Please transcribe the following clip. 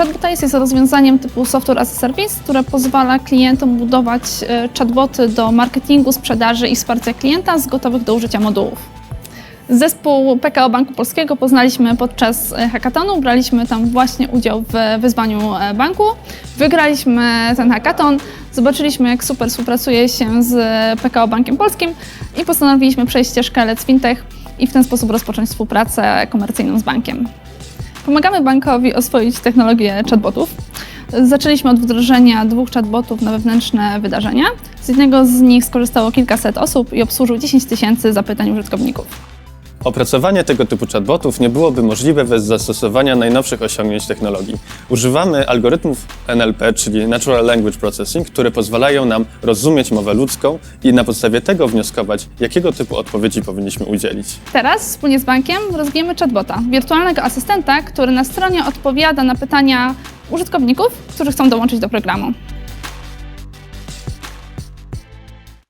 ChatBotize jest rozwiązaniem typu Software as a Service, które pozwala klientom budować e, chatboty do marketingu, sprzedaży i wsparcia klienta z gotowych do użycia modułów. Zespół PKO Banku Polskiego poznaliśmy podczas e, hackathonu. Braliśmy tam właśnie udział w wyzwaniu e, banku. Wygraliśmy ten hackathon, zobaczyliśmy jak super współpracuje się z PKO Bankiem Polskim i postanowiliśmy przejść ścieżkę Let's Fintech i w ten sposób rozpocząć współpracę komercyjną z bankiem. Pomagamy bankowi oswoić technologię chatbotów. Zaczęliśmy od wdrożenia dwóch chatbotów na wewnętrzne wydarzenia. Z jednego z nich skorzystało kilkaset osób i obsłużył 10 tysięcy zapytań użytkowników. Opracowanie tego typu chatbotów nie byłoby możliwe bez zastosowania najnowszych osiągnięć technologii. Używamy algorytmów NLP, czyli Natural Language Processing, które pozwalają nam rozumieć mowę ludzką i na podstawie tego wnioskować, jakiego typu odpowiedzi powinniśmy udzielić. Teraz wspólnie z bankiem rozwijemy chatbota, wirtualnego asystenta, który na stronie odpowiada na pytania użytkowników, którzy chcą dołączyć do programu.